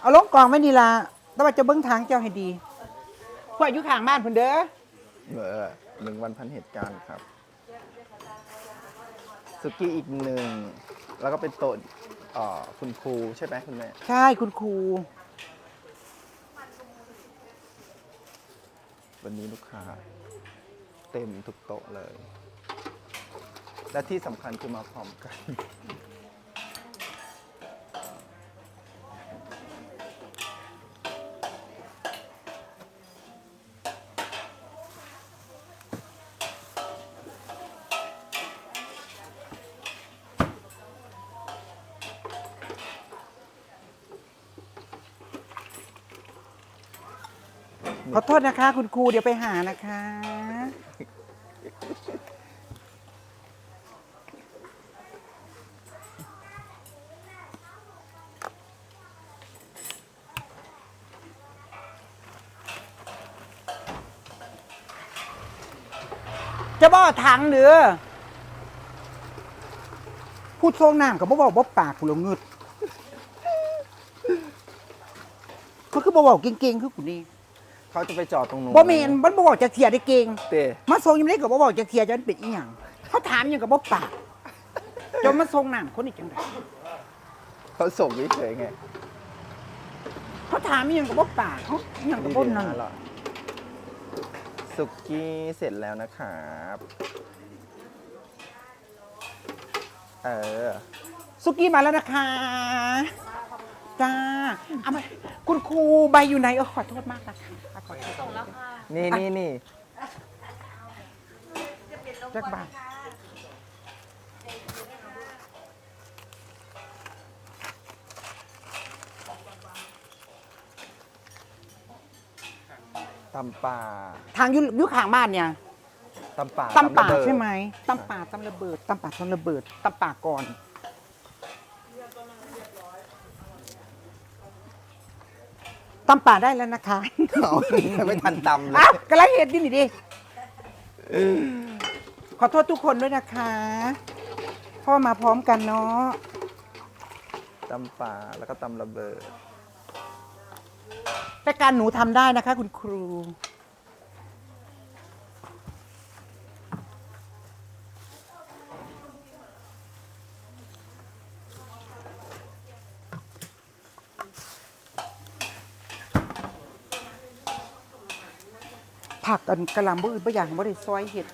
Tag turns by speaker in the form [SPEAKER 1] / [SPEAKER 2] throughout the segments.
[SPEAKER 1] เอาลงกล่องไว้นี่ล่ะแต่ว่าจะเบิ้งทางเจ้าให้ดีพวกอยู่ข้างบ้านเพิ่นเด้อ
[SPEAKER 2] เออหนึ่งวันพันเหตุการณ์ครับสุกี้อีกหนึ่งแล้วก็เป็นโต๊ะเอ่อคุณครูใช่ไหมคุณแม่
[SPEAKER 1] ใช่คุณครู
[SPEAKER 2] วันนี้ลูกค้า เต็มทุกโต๊ะเลย และที่สำคัญคือมาพร้อมกัน
[SPEAKER 1] ขอโทษนะคะ คุณครูเดี๋ยวไปหานะคะ จะบ่อถังเด้อพูดโซงน้ำกับบ่บอกบ่ปากกูละงึดเขาคือบ่บอกเก่งๆคือกูนี่
[SPEAKER 2] เขาจะไปจอดตรงนู้น
[SPEAKER 1] บ่แม่นมันบ่บอกจะเทียได้เก่ง
[SPEAKER 2] เต้
[SPEAKER 1] มาส่งยังไงก็บ่บอกจะเทียจะมันเป็นอีหยังเขาถามหยังก็บ่ปากจนมาส่งน้ำคนนี้จังได๋
[SPEAKER 2] เขาส่งเฉยๆไง
[SPEAKER 1] เขาถามอีหยังก็บ่ปากเขาอีหยังก็บ่นั่น
[SPEAKER 2] หรอสุกี้เสร็จแล้วนะครับเออ
[SPEAKER 1] สุกี้มาแล้วนะคะ จ้าเอามาคุณครูใบอยู่ไหนเออขอโทษมากนะคะขอโทษ
[SPEAKER 3] ส่งแล้วค่ะ
[SPEAKER 2] นี่นี่นี่
[SPEAKER 1] จักบาท
[SPEAKER 2] ตำป่า
[SPEAKER 1] ทางอยู่อยู่ข้างบ้านเนี่ย
[SPEAKER 2] ตำป่า
[SPEAKER 1] ตำป่า
[SPEAKER 2] ระเบิด
[SPEAKER 1] ใช่ไหมตำป่าตำระเบิดตำป่าตำระเบิดตำป่าก่อน ตำป่าได้แล้วนะคะ
[SPEAKER 2] เอาไม่ทันตำเล
[SPEAKER 1] อะ
[SPEAKER 2] ย
[SPEAKER 1] กำลังเห็นดินี่ดิขอโทษทุกคนด้วยนะคะเพราะว่อมาพร้อมกันเนาะ
[SPEAKER 2] ตำป่าแล้วก็ตำระเบิด
[SPEAKER 1] แต่การหนูทำได้นะคะ คุณครู ผักกันกระหลำบ่อื่นบ่อย่างบ่ได้ซอยเห็ด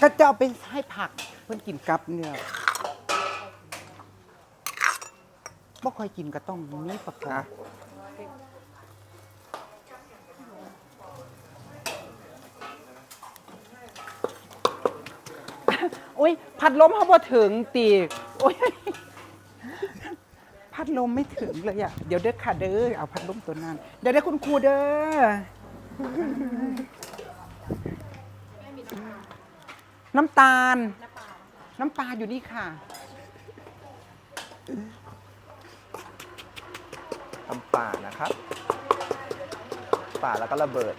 [SPEAKER 1] ก็จะเอาไปให้ผักเพื่อนกินกับเนี่ยบ่ค่อยกินก็ต้องมีประกอ
[SPEAKER 2] นะ
[SPEAKER 1] บโอ้ยพัดลมเขาบ่ถึงตีโอ้ย พัดลมไม่ถึงเลยอะ เดี๋ยวเด้อค่ะเด้อ เอาพัดลมตัวนั้น เดี๋ยวได้อคุณครูเด้อ น้ำตาล น้ำปลาอยู่นี่ค่ะ
[SPEAKER 2] ตำป่านะครับ ป่าแล้วก็ระเบิด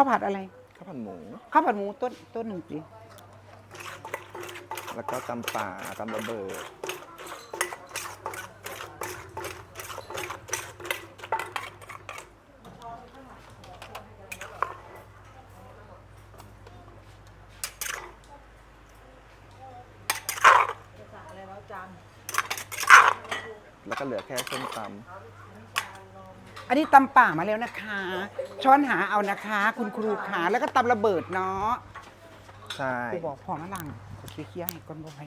[SPEAKER 2] า
[SPEAKER 1] วผัดอะไร
[SPEAKER 2] ข้าวผัดหมู
[SPEAKER 1] ข้าวผัดหมูต้นต้นหนึ่งสิ
[SPEAKER 2] แล้วก็ตำป่าตำระเบิด แล้วก็เหลือแค่ส้มต
[SPEAKER 1] อันนี้ตำป่ามาแล้วนะคะ ช้อนหาเอานะคะ คุณครูขาแล้วก็ตำระเบิดเนาะำ
[SPEAKER 2] ใช่
[SPEAKER 1] กูบอกพอมาลังกดเคลียร์ให้ก่อนบ่อย